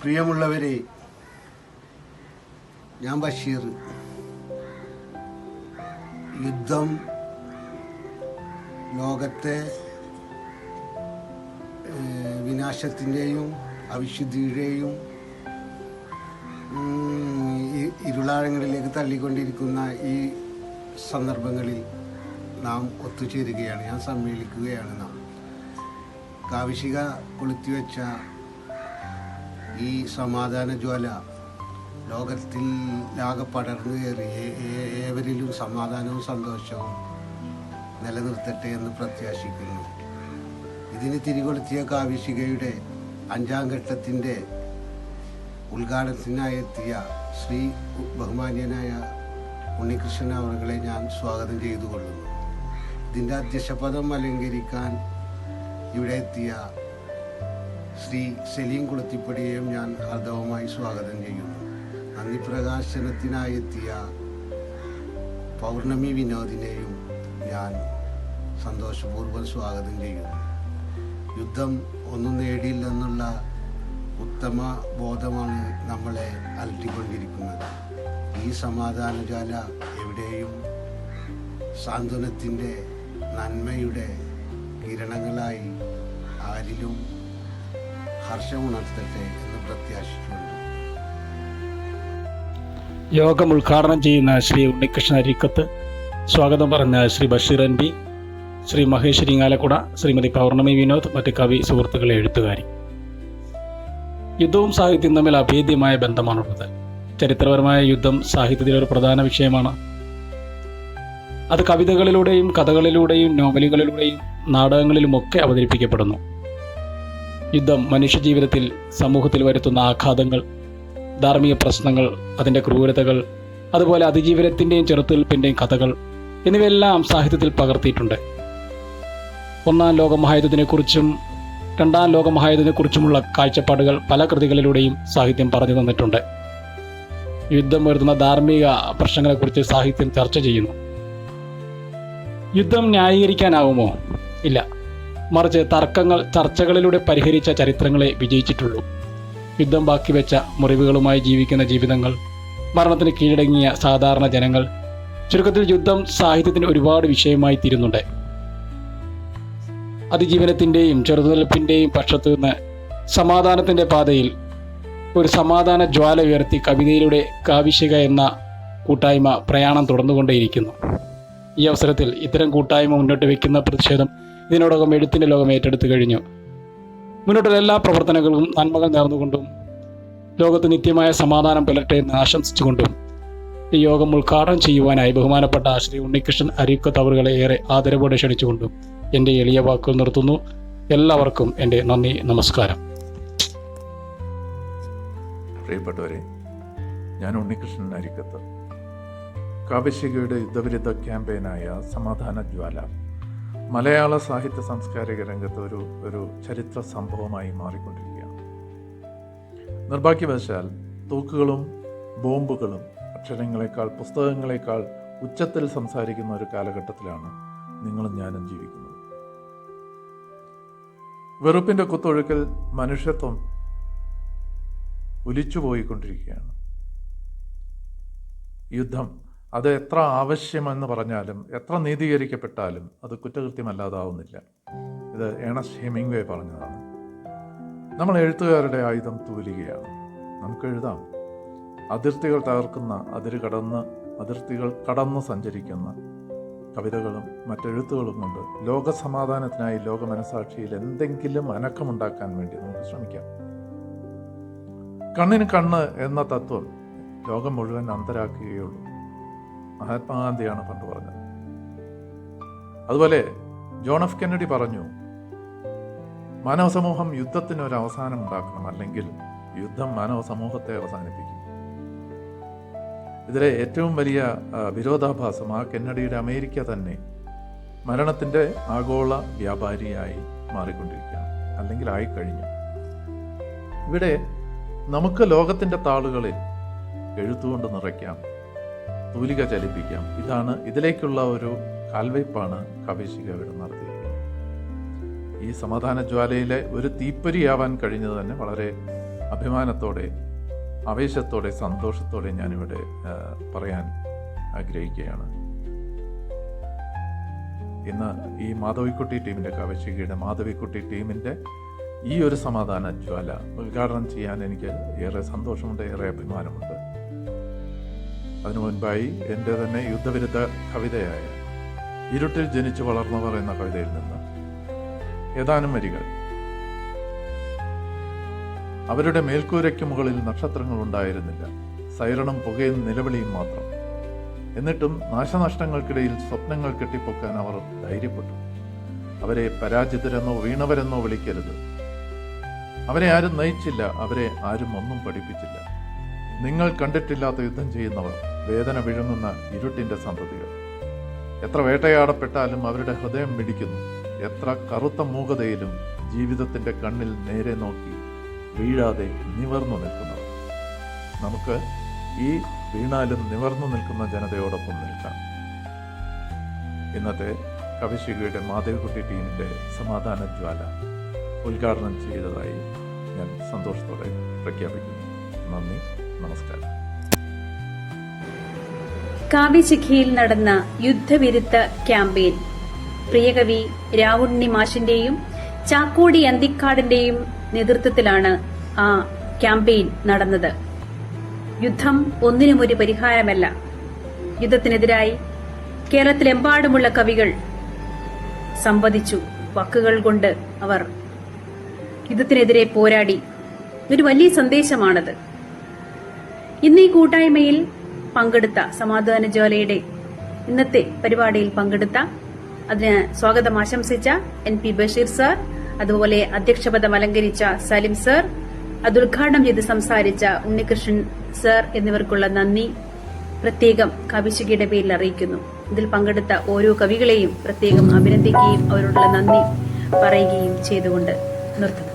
പ്രിയമുള്ളവരെ ഞാൻ ബഷീർ. യുദ്ധം ലോകത്തെ വിനാശത്തിന്റെയും അവിശുദ്ധിയുടെയും ഇരുളാഴങ്ങളിലേക്ക് തള്ളിക്കൊണ്ടിരിക്കുന്ന ഈ സന്ദർഭങ്ങളിൽ നാം ഒത്തുചേരുകയാണ്. ഞാൻ സമ്മേളിക്കുകയാണ് നാം. കാവിശിക കൊളുത്തിവെച്ച ഈ സമാധാന ജ്വല ലോകത്തിൽ ആകെ പടർന്നു കയറി. ഏവരിലും സമാധാനവും സന്തോഷവും നിലനിർത്തട്ടെ എന്ന് പ്രത്യാശിക്കുന്നു. ഇതിന് തിരികൊളുത്തിയ കാവിശികയുടെ അഞ്ചാം ഘട്ടത്തിന്റെ ഉദ്ഘാടനത്തിനായി എത്തിയ ശ്രീ ബഹുമാന്യനായ ഉണ്ണികൃഷ്ണൻ അവറുകളെ ഞാൻ സ്വാഗതം ചെയ്തു കൊള്ളുന്നു ഇതിന്റെ അധ്യക്ഷപദം അലങ്കരിക്കാൻ ഇവിടെ എത്തിയ ശ്രീ സലീം കുളത്തിപ്പടിയെയും ഞാൻ ഹർദവമായി സ്വാഗതം ചെയ്യുന്നു. നന്ദി പ്രകാശനത്തിനായി എത്തിയ പൗർണമി വിനോദിനെയും ഞാൻ സന്തോഷപൂർവം സ്വാഗതം ചെയ്യുന്നു. യുദ്ധം ഒന്നും നേടിയില്ലെന്നുള്ള ഉത്തമ ബോധമാണ് നമ്മളെ അലട്ടിക്കൊണ്ടിരിക്കുന്നത്. ഈ സമാധാനജാല എവിടെയും സാന്ത്വനത്തിന്റെ നന്മയുടെ കിരണങ്ങളായി ആരിലും ഹർഷമുണർത്തട്ടെ എന്ന് പ്രത്യാശിച്ചുകൊണ്ട്. യോഗം ഉദ്ഘാടനം ചെയ്യുന്ന ശ്രീ ഉണ്ണികൃഷ്ണ അരിക്കത്ത്. സ്വാഗതം പറഞ്ഞ ശ്രീ ബഷീർ എൻ പി ശ്രീ മഹേഷ് ഇരിങ്ങാലക്കുട ശ്രീമതി പൗർണമി വിനോദ് മറ്റ് കവി സുഹൃത്തുക്കളെ എഴുത്തുകാരി. യുദ്ധവും സാഹിത്യവും തമ്മിൽ അഭേദ്യമായ ബന്ധമാണുള്ളത്. ചരിത്രപരമായ യുദ്ധം സാഹിത്യത്തിലെ ഒരു പ്രധാന വിഷയമാണ്. അത് കവിതകളിലൂടെയും കഥകളിലൂടെയും നോവലുകളിലൂടെയും നാടകങ്ങളിലുമൊക്കെ അവതരിപ്പിക്കപ്പെടുന്നു. യുദ്ധം മനുഷ്യജീവിതത്തിൽ സമൂഹത്തിൽ വരുത്തുന്ന ആഘാതങ്ങൾ ധാർമ്മിക പ്രശ്നങ്ങൾ അതിന്റെ ക്രൂരതകൾ അതുപോലെ അതിജീവനത്തിന്റെയും ചെറുത്തുനിൽപ്പിന്റെയും കഥകൾ എന്നിവയെല്ലാം സാഹിത്യത്തിൽ പകർത്തിയിട്ടുണ്ട്. ഒന്നാം ലോകമഹായുദ്ധത്തിനെക്കുറിച്ചും രണ്ടാം ലോകമഹായുദ്ധത്തിനെക്കുറിച്ചുമുള്ള കാഴ്ചപ്പാടുകൾ പല കൃതികളിലൂടെയും സാഹിത്യം പറഞ്ഞു തന്നിട്ടുണ്ട്. യുദ്ധം വരുത്തുന്ന ധാർമ്മിക പ്രശ്നങ്ങളെക്കുറിച്ച് സാഹിത്യം ചർച്ച ചെയ്യുന്നു. യുദ്ധം ന്യായീകരിക്കാനാവുമോ? ഇല്ല. മറിച്ച് തർക്കങ്ങൾ ചർച്ചകളിലൂടെ പരിഹരിച്ച ചരിത്രങ്ങളെ വിജയിച്ചിട്ടുള്ളൂ. യുദ്ധം ബാക്കി വെച്ച മുറിവുകളുമായി ജീവിക്കുന്ന ജീവിതങ്ങൾ മരണത്തിന് കീഴടങ്ങിയ സാധാരണ ജനങ്ങൾ ചുരുക്കത്തിൽ യുദ്ധം സാഹിത്യത്തിന് ഒരുപാട് വിഷയമായി തീരുന്നുണ്ട്. അതിജീവനത്തിന്റെയും ചെറുതുനിൽപ്പിന്റെയും പക്ഷത്തു നിന്ന് സമാധാനത്തിന്റെ പാതയിൽ ഒരു സമാധാന ജ്വാല ഉയർത്തി കവിതയിലൂടെ കാവിശിക എന്ന കൂട്ടായ്മ പ്രയാണം തുടർന്നുകൊണ്ടേയിരിക്കുന്നു. ഈ അവസരത്തിൽ ഇത്തരം കൂട്ടായ്മ മുന്നോട്ട് വയ്ക്കുന്ന പ്രതിഷേധം ഇതിനോടകം എഴുത്തിന്റെ ലോകം ഏറ്റെടുത്തു കഴിഞ്ഞു. മുന്നോട്ടുള്ള എല്ലാ പ്രവർത്തനങ്ങൾക്കും നന്മകൾ നേർന്നുകൊണ്ടും ലോകത്ത് നിത്യമായ സമാധാനം പുലർട്ടെ എന്ന് ആശംസിച്ചുകൊണ്ടും ഈ യോഗം ഉദ്ഘാടനം ചെയ്യുവാനായി ബഹുമാനപ്പെട്ട ശ്രീ ഉണ്ണികൃഷ്ണൻ അരീക്കത്ത് അവറുകളെ ഏറെ ആദരവോടെ ക്ഷണിച്ചുകൊണ്ടും എന്റെ എളിയ വാക്കുകൾ നിർത്തുന്നു. എല്ലാവർക്കും എന്റെ നന്ദി നമസ്കാരം. പ്രിയപ്പെട്ടവരെ ഞാൻ ഉണ്ണികൃഷ്ണൻ അരിക്കത്ത്. കാവ്യശികയുടെ യുദ്ധവിരുദ്ധ ക്യാമ്പയിനായ സമാധാന ജ്വാല. മലയാള സാഹിത്യ സാംസ്കാരിക രംഗത്ത് ഒരു ഒരു ചരിത്ര സംഭവമായി മാറിക്കൊണ്ടിരിക്കുകയാണ്. നിർഭാഗ്യവശാൽ തൂക്കുകളും ബോംബുകളും അക്ഷരങ്ങളെക്കാൾ പുസ്തകങ്ങളെക്കാൾ ഉച്ചത്തിൽ സംസാരിക്കുന്ന ഒരു കാലഘട്ടത്തിലാണ് നിങ്ങളും ഞാനും ജീവിക്കുന്നത്. വെറുപ്പിന്റെ കുത്തൊഴുക്കിൽ മനുഷ്യത്വം ഒലിച്ചുപോയിക്കൊണ്ടിരിക്കുകയാണ് യുദ്ധം അത് എത്ര ആവശ്യമെന്ന് പറഞ്ഞാലും എത്ര നീതീകരിക്കപ്പെട്ടാലും അത് കുറ്റകൃത്യമല്ലാതാവുന്നില്ല. ഇത് ഏണസ് ഹെമിംഗ്വേ പറഞ്ഞതാണ്. നമ്മൾ എഴുത്തുകാരുടെ ആയുധം തൂലികയാണ്. നമുക്ക് എഴുതാം. അതിർത്തികൾ തകർക്കുന്ന അതിര് കടന്ന് അതിർത്തികൾ കടന്ന് സഞ്ചരിക്കുന്ന കവിതകളും മറ്റെഴുത്തുകളും കൊണ്ട് ലോകസമാധാനത്തിനായി ലോകമനസാക്ഷിയിൽ ലോക മനസാക്ഷിയിൽ എന്തെങ്കിലും അനക്കമുണ്ടാക്കാൻ വേണ്ടി നമുക്ക് ശ്രമിക്കാം. കണ്ണിന് കണ്ണ് എന്ന തത്വം ലോകം മുഴുവൻ അന്തരാക്കുകയുള്ളൂ മഹാത്മാഗാന്ധിയാണ് പണ്ട് പറഞ്ഞത്. അതുപോലെ ജോൺ എഫ് കെന്നഡി പറഞ്ഞു മാനവ സമൂഹം യുദ്ധത്തിന് ഒരു അവസാനം ഉണ്ടാക്കണം അല്ലെങ്കിൽ യുദ്ധം മാനവ സമൂഹത്തെ അവസാനിപ്പിക്കും. ഇതിലെ ഏറ്റവും വലിയ വിരോധാഭാസം ആ കെന്നഡിയുടെ അമേരിക്ക തന്നെ മരണത്തിന്റെ ആഗോള വ്യാപാരിയായി മാറിക്കൊണ്ടിരിക്കുകയാണ് അല്ലെങ്കിൽ ആയിക്കഴിഞ്ഞു. ഇവിടെ നമുക്ക് ലോകത്തിന്റെ താളുകളിൽ എഴുത്തുകൊണ്ട് നിറയ്ക്കാം. തൂലിക ചലിപ്പിക്കാം. ഇതാണ് ഇതിലേക്കുള്ള ഒരു കാൽവയ്പ്പാണ് കവിശിക ഇവിടെ നടത്തിയിരിക്കുന്നത്. ഈ സമാധാന ജ്വാലയിലെ ഒരു തീപ്പൊരിയാവാൻ കഴിഞ്ഞത് തന്നെ വളരെ അഭിമാനത്തോടെ ആവേശത്തോടെ സന്തോഷത്തോടെ ഞാനിവിടെ പറയാൻ ആഗ്രഹിക്കുകയാണ്. ഇന്ന് ഈ മാധവിക്കുട്ടി ടീമിന്റെ കവശികയുടെ മാധവിക്കുട്ടി ടീമിന്റെ ഈ ഒരു സമാധാന ജ്വാല ഉദ്ഘാടനം ചെയ്യാൻ എനിക്ക് ഏറെ സന്തോഷമുണ്ട് ഏറെ അഭിമാനമുണ്ട്. അതിനു മുൻപായി എന്റെ തന്നെ യുദ്ധവിരുദ്ധ കവിതയായ ഇരുട്ടിൽ ജനിച്ചു വളർന്നവർ എന്ന കവിതയിൽ നിന്ന് ഏതാനും വരികൾ. അവരുടെ മേൽക്കൂരയ്ക്ക് മുകളിൽ നക്ഷത്രങ്ങൾ ഉണ്ടായിരുന്നില്ല. സൈറണും പുകയും നിലവിളിയും മാത്രം. എന്നിട്ടും നാശനഷ്ടങ്ങൾക്കിടയിൽ സ്വപ്നങ്ങൾ കെട്ടിപ്പൊക്കാൻ അവർ ധൈര്യപ്പെട്ടു. അവരെ പരാജിതരെന്നോ വീണവരെന്നോ വിളിക്കരുത്. അവരെ ആരും നയിച്ചില്ല അവരെ ആരും ഒന്നും പഠിപ്പിച്ചില്ല. നിങ്ങൾ കണ്ടിട്ടില്ലാത്ത യുദ്ധം ചെയ്യുന്നവർ വേദന വിഴുങ്ങുന്ന ഇരുട്ടിന്റെ സന്തതികൾ. എത്ര വേട്ടയാടപ്പെട്ടാലും അവരുടെ ഹൃദയം മിടിക്കുന്നു. എത്ര കറുത്ത മൂകതയിലും ജീവിതത്തിന്റെ കണ്ണിൽ നേരെ നോക്കി വീഴാതെ നിവർന്നു നിൽക്കുന്നു. നമുക്ക് ഈ വീണാലും നിവർന്നു നിൽക്കുന്ന ജനതയോടൊപ്പം നിൽക്കാം. ഇന്നത്തെ കവിശികയുടെ മാധവിക്കുട്ടി ടീമിന്റെ സമാധാന ജ്വാല ഉദ്ഘാടനം ചെയ്തതായി ഞാൻ സന്തോഷത്തോടെ പ്രഖ്യാപിക്കുന്നു. നന്ദി നമസ്കാരം. കാവ്യശിഖയിൽ നടന്ന യുദ്ധവിരുദ്ധ ക്യാമ്പയിൻ. പ്രിയകവി രാവുണ്ണി മാഷിന്റെയും ചാക്കോടി അന്തിക്കാടിന്റെയും നേതൃത്വത്തിലാണ് ആ ക്യാമ്പയിൻ നടന്നത്. യുദ്ധം ഒന്നിനും ഒരു പരിഹാരമല്ല. യുദ്ധത്തിനെതിരായി കേരളത്തിലെമ്പാടുമുള്ള കവികൾ സംവദിച്ചു വക്കുകൾ കൊണ്ട് അവർ. യുദ്ധത്തിനെതിരെ പോരാടി. ഒരു വലിയ സന്ദേശമാണത്. ഇന്ന് ഈ കൂട്ടായ്മയിൽ പങ്കെടുത്ത സമാധാന ജ്വാലയുടെ ഇന്നത്തെ പരിപാടിയിൽ പങ്കെടുത്ത അതിന് സ്വാഗതം ആശംസിച്ച എൻ പി ബഷീർ സാർ അതുപോലെ അധ്യക്ഷപദം അലങ്കരിച്ച സലിം സർ അത് ഉദ്ഘാടനം ചെയ്ത് സംസാരിച്ച ഉണ്ണികൃഷ്ണൻ സർ എന്നിവർക്കുള്ള നന്ദി. പ്രത്യേകം കവിശികയുടെ പേരിൽ അറിയിക്കുന്നു. ഇതിൽ പങ്കെടുത്ത ഓരോ കവികളെയും പ്രത്യേകം അഭിനന്ദിക്കുകയും അവരോടുള്ള നന്ദി പറയുകയും ചെയ്തുകൊണ്ട് നിർത്തുന്നു.